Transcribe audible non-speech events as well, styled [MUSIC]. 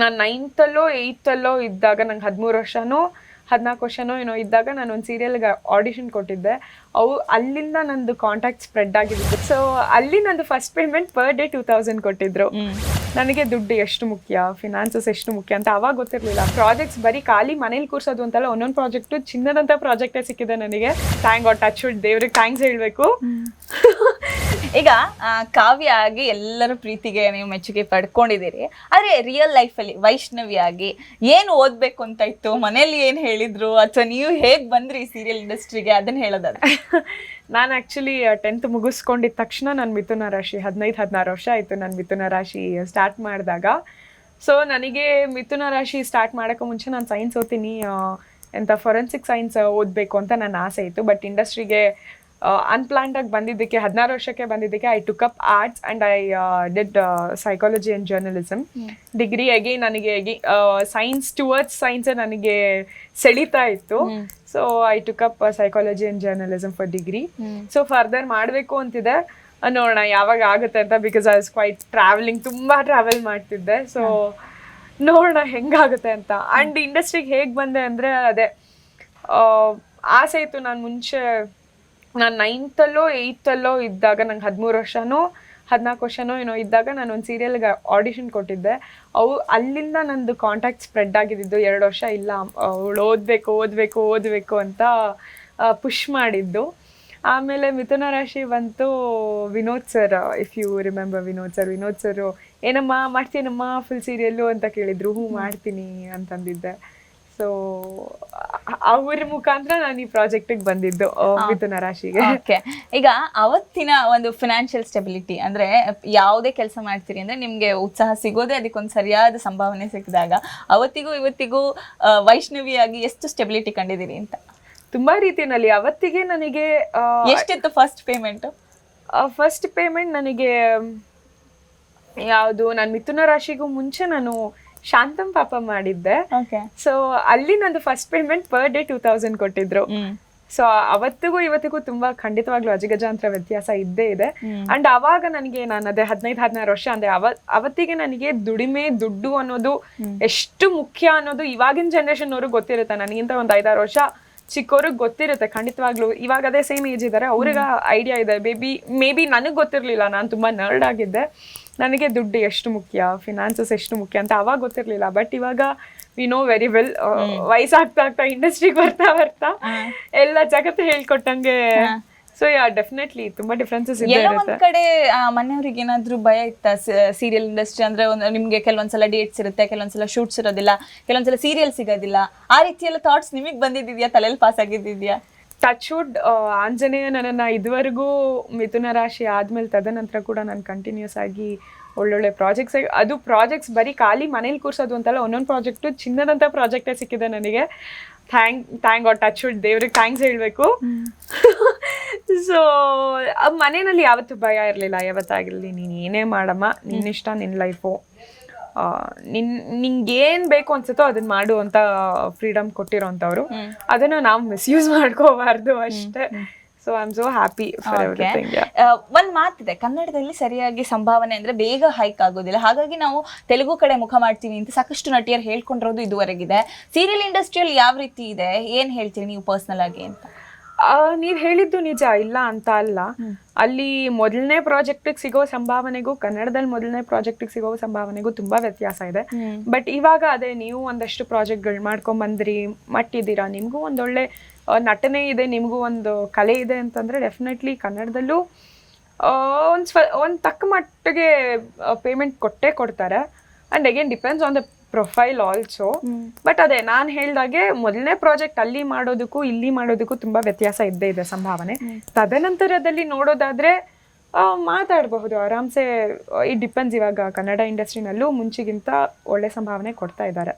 ನಾನು ನೈನ್ತಲ್ಲೋ ಏಯ್ತಲ್ಲೋ ಇದ್ದಾಗ ನಂಗೆ ಹದಿಮೂರು ವರ್ಷನೋ ಹದಿನಾಲ್ಕು ವರ್ಷನೋ ಏನೋ ಇದ್ದಾಗ ನಾನು ಒಂದು ಸೀರಿಯಲ್ಗೆ ಆಡಿಷನ್ ಕೊಟ್ಟಿದ್ದೆ. ಅವು ಅಲ್ಲಿಂದ ನಂದು ಕಾಂಟ್ಯಾಕ್ಟ್ ಸ್ಪ್ರೆಡ್ ಆಗಿದ್ದು. ಸೊ ಅಲ್ಲಿ ನಂದು first payment per day two thousand ಕೊಟ್ಟಿದ್ರು. ನನಗೆ ದುಡ್ಡು ಎಷ್ಟು ಮುಖ್ಯ? ಫಿನಾನ್ಸಸ್ ಎಷ್ಟು ಮುಖ್ಯ ಅಂತ ಅವಾಗ ಗೊತ್ತಿರಲಿಲ್ಲ. ಪ್ರಾಜೆಕ್ಟ್ಸ್ ಬರೀ ಖಾಲಿ ಮನೇಲಿ ಕೂರ್ಸೋದು ಅಂತಲ್ಲ ಒಂದೊಂದು ಪ್ರಾಜೆಕ್ಟು ಚಿನ್ನದಂಥ ಪ್ರಾಜೆಕ್ಟೇ ಸಿಕ್ಕಿದೆ ನನಗೆ. ಥ್ಯಾಂಕ್ ಗಾಡ್ ಟಚ್ ವುಡ್ ದೇವ್ರಿಗೆ ಥ್ಯಾಂಕ್ಸ್ ಹೇಳಬೇಕು. [LAUGHS] ಈಗ ಕಾವ್ಯ ಆಗಿ ಎಲ್ಲರ ಪ್ರೀತಿಗೆ ನೀವು ಮೆಚ್ಚುಗೆ ಪಡ್ಕೊಂಡಿದ್ದೀರಿ. ಆದ್ರೆ ರಿಯಲ್ ಲೈಫಲ್ಲಿ ವೈಷ್ಣವಿ ಆಗಿ ಏನು ಓದ್ಬೇಕು ಅಂತ ಇತ್ತು? ಮನೇಲಿ ಏನ್ ಹೇಳಿದ್ರು? ಅಥವಾ ನೀವು ಹೇಗ್ ಬಂದ್ರಿ ಸೀರಿಯಲ್ ಇಂಡಸ್ಟ್ರಿಗೆ ಅದನ್ನ ಹೇಳೋದಾದ್ರೆ. [LAUGHS] ನಾನು ಆ್ಯಕ್ಚುಲಿ ಟೆಂತ್ ಮುಗಿಸ್ಕೊಂಡಿದ್ದ ತಕ್ಷಣ ನಾನು ಮಿಥುನ ರಾಶಿ, ಹದಿನೈದು, ಹದಿನಾರು ವರ್ಷ ಆಯಿತು ನಾನು ಮಿಥುನ ರಾಶಿ ಸ್ಟಾರ್ಟ್ ಮಾಡಿದಾಗ. ಸೊ ನನಗೆ ಮಿಥುನ ರಾಶಿ ಸ್ಟಾರ್ಟ್ ಮಾಡೋಕ್ಕೂ ಮುಂಚೆ ನಾನು ಸೈನ್ಸ್ ಓದ್ತೀನಿ ಎಂಥ ಫೊರೆನ್ಸಿಕ್ ಸೈನ್ಸ್ ಓದಬೇಕು ಅಂತ ನನ್ನ ಆಸೆ ಇತ್ತು. ಬಟ್ ಇಂಡಸ್ಟ್ರಿಗೆ ಅನ್ಪ್ಲಾನ್ಡ್ ಆಗಿ ಬಂದಿದ್ದಕ್ಕೆ ಹದಿನಾರು ವರ್ಷಕ್ಕೆ ಬಂದಿದ್ದಕ್ಕೆ I took up arts and I did psychology and journalism degree ಆಗಿ ನನಗೆ ಸೈನ್ಸ್ ಟುವರ್ಡ್ಸ್ ಸೈನ್ಸ್ ನನಗೆ ಸೆಳೀತಾ ಇತ್ತು. So I took up psychology and journalism for degree so further ಮಾಡಬೇಕು ಅಂತಿದೆ ನೋಡೋಣ ಯಾವಾಗ ಆಗುತ್ತೆ ಅಂತ because I was quite travelling ತುಂಬ ಟ್ರಾವೆಲ್ ಮಾಡ್ತಿದ್ದೆ. ಸೊ ನೋಡೋಣ ಹೆಂಗಾಗುತ್ತೆ ಅಂತ. ಆ್ಯಂಡ್ ಇಂಡಸ್ಟ್ರಿಗೆ ಹೇಗೆ ಬಂದೆ ಅಂದರೆ ಅದೇ ಆಸೆ ಇತ್ತು ನಾನು ಮುಂಚೆ ನಾನು ನೈನ್ತಲ್ಲೋ ಏಯ್ತಲ್ಲೋ ಇದ್ದಾಗ ನಂಗೆ ಹದಿಮೂರು ವರ್ಷನೋ, ಹದಿನಾಲ್ಕು ವರ್ಷನೋ ಏನೋ ಇದ್ದಾಗ ನಾನು ಒಂದು ಸೀರಿಯಲ್ಗೆ ಆಡಿಷನ್ ಕೊಟ್ಟಿದ್ದೆ. ಅವು, ಅಲ್ಲಿಂದ ನಂದು ಕಾಂಟ್ಯಾಕ್ಟ್ ಸ್ಪ್ರೆಡ್ ಆಗಿದ್ದು ಎರಡು ವರ್ಷ, ಇಲ್ಲ, ಅವಳು ಓದಬೇಕು ಓದಬೇಕು ಓದಬೇಕು ಅಂತ ಪುಷ್ ಮಾಡಿದ್ದು. ಆಮೇಲೆ ಮಿಥುನ ರಾಶಿ ಬಂತು Vinod sir if you remember Vinod sir Vinod sir ಏನಮ್ಮ ಮಾಡ್ತೀನಮ್ಮ ಫುಲ್ ಸೀರಿಯಲ್ಲು ಅಂತ ಕೇಳಿದ್ರು. ಹ್ಞೂ, ಮಾಡ್ತೀನಿ ಅಂತಂದಿದ್ದೆ. ಸೊ ಅವ್ರ ಮುಖಾಂತರ ನಾನು ಈ ಪ್ರಾಜೆಕ್ಟಿಗೆ ಬಂದಿದ್ದು ಮಿಥುನ ರಾಶಿಗೆ. ಓಕೆ ಈಗ ಅವತ್ತಿನ ಒಂದು ಫಿನಾನ್ಷಿಯಲ್ ಸ್ಟೆಬಿಲಿಟಿ ಅಂದ್ರೆ ಯಾವುದೇ ಕೆಲಸ ಮಾಡ್ತೀರಿ ಅಂದ್ರೆ ನಿಮ್ಗೆ ಉತ್ಸಾಹ ಸಿಗೋದೇ ಅದಕ್ಕೊಂದು ಸರಿಯಾದ ಸಂಭಾವನೆ ಸಿಕ್ಕಿದಾಗ ಅವತ್ತಿಗೂ ಇವತ್ತಿಗೂ ವೈಷ್ಣವಿಯಾಗಿ ಎಷ್ಟು ಸ್ಟೆಬಿಲಿಟಿ ಕಂಡಿದ್ದೀರಿ ಅಂತ? ತುಂಬಾ ರೀತಿಯಲ್ಲಿ ಅವತ್ತಿಗೆ ನನಗೆ ಎಷ್ಟಿತ್ತು ಫಸ್ಟ್ ಪೇಮೆಂಟ್ ಫಸ್ಟ್ ಪೇಮೆಂಟ್ ನನಗೆ ಯಾವುದು ನಾನು ಮಿಥುನ ರಾಶಿಗೂ ಮುಂಚೆ ನಾನು ಶಾಂತಂ ಪಾಪ ಮಾಡಿದ್ದೆ. ಸೊ ಅಲ್ಲಿ ನಂದು first payment per day two thousand ಕೊಟ್ಟಿದ್ರು. ಸೊ ಅವತ್ತಿಗೂ ಇವತ್ತಿಗೂ ತುಂಬಾ ಖಂಡಿತವಾಗ್ಲೂ ಅಜಿಗಜಾಂತರ ವ್ಯತ್ಯಾಸ ಇದ್ದೇ ಇದೆ. ಅಂಡ್ ಅವಾಗ ನನಗೆ ನಾನು ಅದೇ ಹದಿನೈದು ಹದಿನಾರು ವರ್ಷ ಅಂದ್ರೆ ಅವ ಅವತ್ತಿಗೆ ನನಗೆ ದುಡಿಮೆ ದುಡ್ಡು ಅನ್ನೋದು ಎಷ್ಟು ಮುಖ್ಯ ಅನ್ನೋದು ಇವಾಗಿನ ಜನರೇಷನ್ ಅವ್ರಿಗೆ ಗೊತ್ತಿರುತ್ತೆ. ನನಗಿಂತ ಒಂದು ಐದಾರು ವರ್ಷ ಚಿಕ್ಕವ್ರಿಗೆ ಗೊತ್ತಿರುತ್ತೆ ಖಂಡಿತವಾಗ್ಲೂ. ಇವಾಗ ಅದೇ ಸೇಮ್ ಏಜ್ ಇದ್ದಾರೆ ಅವ್ರಿಗೆ ಐಡಿಯಾ ಇದೆ. ಬೇಬಿ ಮೇ ಬಿ ನನಗೆ ಗೊತ್ತಿರಲಿಲ್ಲ. ನಾನು ತುಂಬಾ ನರ್ಡ್ ಆಗಿದ್ದೆ. ನನಗೆ ದುಡ್ಡು ಎಷ್ಟು ಮುಖ್ಯ? ಫಿನಾನ್ಸಸ್ ಎಷ್ಟು ಮುಖ್ಯ ಅಂತ ಅವಾಗ ಗೊತ್ತಿರಲಿಲ್ಲ. ಬಟ್ ಇವಾಗ ವಿ ನೋ ವೆರಿ ವೆಲ್ ವಯಸ್ಸಾಗ್ತಾ ಆಗ್ತಾ ಇಂಡಸ್ಟ್ರಿಗೆ ಬರ್ತಾ ಬರ್ತಾ ಎಲ್ಲ ಜಗತ್ತು ಹೇಳ್ಕೊಟ್ಟಂಗೆ ಸೊ ಯಾ ಡೆಫಿನೆಟ್ಲಿ ತುಂಬಾ ಡಿಫ್ರೆನ್ಸಸ್ ಇದೆ ಒಂದ್ ಕಡೆ ಮನೆಯವ್ರಿಗೆ ಏನಾದ್ರೂ ಭಯ ಇತ್ತ? ಸೀರಿಯಲ್ ಇಂಡಸ್ಟ್ರಿ ಅಂದ್ರೆ ಒಂದು ನಿಮ್ಗೆ ಕೆಲವೊಂದ್ಸಲ ಡೇಟ್ಸ್ ಇರುತ್ತೆ ಕೆಲವೊಂದ್ಸಲ ಶೂಟ್ಸ್ ಇರೋದಿಲ್ಲ ಕೆಲವೊಂದ್ಸಲ ಸೀರಿಯಲ್ ಸಿಗೋದಿಲ್ಲ. ಆ ರೀತಿಯೆಲ್ಲ ಥಾಟ್ಸ್ ನಿಮಗೆ ಬಂದಿದ್ಯಾ ತಲೆಯಲ್ಲಿ ಪಾಸ್ ಆಗಿದ್ದಿದ್ಯಾ? ಟಚ್ ವುಡ್ ಆಂಜನೇಯ ನನ್ನನ್ನು ಇದುವರೆಗೂ ಮಿಥುನ ರಾಶಿ ಆದಮೇಲೆ ತದನಂತರ ಕೂಡ ನಾನು ಕಂಟಿನ್ಯೂಸ್ ಆಗಿ ಒಳ್ಳೊಳ್ಳೆ ಪ್ರಾಜೆಕ್ಟ್ಸ್ ಅದು ಪ್ರಾಜೆಕ್ಟ್ಸ್ ಬರೀ ಖಾಲಿ ಮನೇಲಿ ಕೂರ್ಸೋದು ಅಂತಲ್ಲ ಒಂದೊಂದು ಪ್ರಾಜೆಕ್ಟು ಚಿನ್ನದಂಥ ಪ್ರಾಜೆಕ್ಟೇ ಸಿಕ್ಕಿದೆ ನನಗೆ. Thank thank god touch wood ದೇವ್ರಿಗೆ ಥ್ಯಾಂಕ್ಸ್ ಹೇಳಬೇಕು. ಸೊ ಮನೆಯಲ್ಲಿ ಯಾವತ್ತೂ ಭಯ ಇರಲಿಲ್ಲ ಯಾವತ್ತಾಗಿರಲಿ ನೀನು ಏನೇ ಮಾಡಮ್ಮ ನಿನ್ನಿಷ್ಟ ನಿನ್ನ ಲೈಫು ನಿನ್ ನಿಂಗೇನ್ ಬೇಕು ಅನ್ಸುತ್ತೋ ಅದನ್ನ ಮಾಡು ಅಂತ ಫ್ರೀಡಮ್ ಕೊಟ್ಟಿರೋಂಥವ್ರು. ಅದನ್ನ ನಾವು ಮಿಸ್ಯೂಸ್ ಮಾಡ್ಕೋಬಾರ್ದು ಅಷ್ಟೇ. So I am so happy ಒಂದ್ ಮಾತಿದೆ. ಕನ್ನಡದಲ್ಲಿ ಸರಿಯಾಗಿ ಸಂಭಾವನೆ ಅಂದ್ರೆ ಬೇಗ ಹೈಕ್ ಆಗೋದಿಲ್ಲ. ಹಾಗಾಗಿ ನಾವು ತೆಲುಗು ಕಡೆ ಮುಖ ಮಾಡ್ತೀವಿ ಅಂತ ಸಾಕಷ್ಟು ನಟಿಯರು ಹೇಳ್ಕೊಂಡಿರೋದು ಇದುವರೆಗಿದೆ. ಸೀರಿಯಲ್ ಇಂಡಸ್ಟ್ರಿಯಲ್ಲಿ ಯಾವ ರೀತಿ ಇದೆ? ಏನ್ ಹೇಳ್ತೀರಿ ನೀವು ಪರ್ಸನಲ್ ಆಗಿ ಅಂತ? ನೀವ್ ಹೇಳಿದ್ದು ನಿಜ ಇಲ್ಲ ಅಂತ ಅಲ್ಲ. ಅಲ್ಲಿ ಮೊದಲನೇ ಪ್ರಾಜೆಕ್ಟಿಗೆ ಸಿಗೋ ಸಂಭಾವನೆಗೂ ಕನ್ನಡದಲ್ಲಿ ಮೊದಲನೇ ಪ್ರಾಜೆಕ್ಟಿಗೆ ಸಿಗೋ ಸಂಭಾವನೆಗೂ ತುಂಬಾ ವ್ಯತ್ಯಾಸ ಇದೆ. ಬಟ್ ಇವಾಗ ಅದೇ ನೀವು ಒಂದಷ್ಟು ಪ್ರಾಜೆಕ್ಟ್ಗಳು ಮಾಡ್ಕೊಂಡ್ ಬಂದ್ರಿ ಮಟ್ಟಿದ್ದೀರಾ ನಿಮಗೂ ಒಂದೊಳ್ಳೆ ನಟನೆ ಇದೆ ನಿಮಗೂ ಒಂದು ಕಲೆ ಇದೆ ಅಂತಂದ್ರೆ ಡೆಫಿನೆಟ್ಲಿ ಕನ್ನಡದಲ್ಲೂ ಒಂದು ಸ್ವ ಒಂದು ತಕ್ಕ ಮಟ್ಟಿಗೆ ಪೇಮೆಂಟ್ ಕೊಟ್ಟೇ ಕೊಡ್ತಾರೆ. And again depends on the profile also. But ಅದೇ ನಾನು ಹೇಳ್ದಾಗೆ ಮೊದಲನೇ ಪ್ರಾಜೆಕ್ಟ್ ಅಲ್ಲಿ ಮಾಡೋದಕ್ಕೂ ಇಲ್ಲಿ ಮಾಡೋದಕ್ಕೂ ತುಂಬಾ ವ್ಯತ್ಯಾಸ ಇದ್ದೇ ಇದೆ ಸಂಭಾವನೆ. ತದನಂತರದಲ್ಲಿ ನೋಡೋದಾದ್ರೆ ಮಾತಾಡಬಹುದು. ಆರಾಮ್ಸೆ ಇಟ್ ಡಿಪೆಂಡ್ಸ್ ಇವಾಗ ಕನ್ನಡ ಇಂಡಸ್ಟ್ರಿನಲ್ಲೂ ಮುಂಚೆಗಿಂತ ಒಳ್ಳೆ ಸಂಭಾವನೆ ಕೊಡ್ತಾ ಇದ್ದಾರೆ.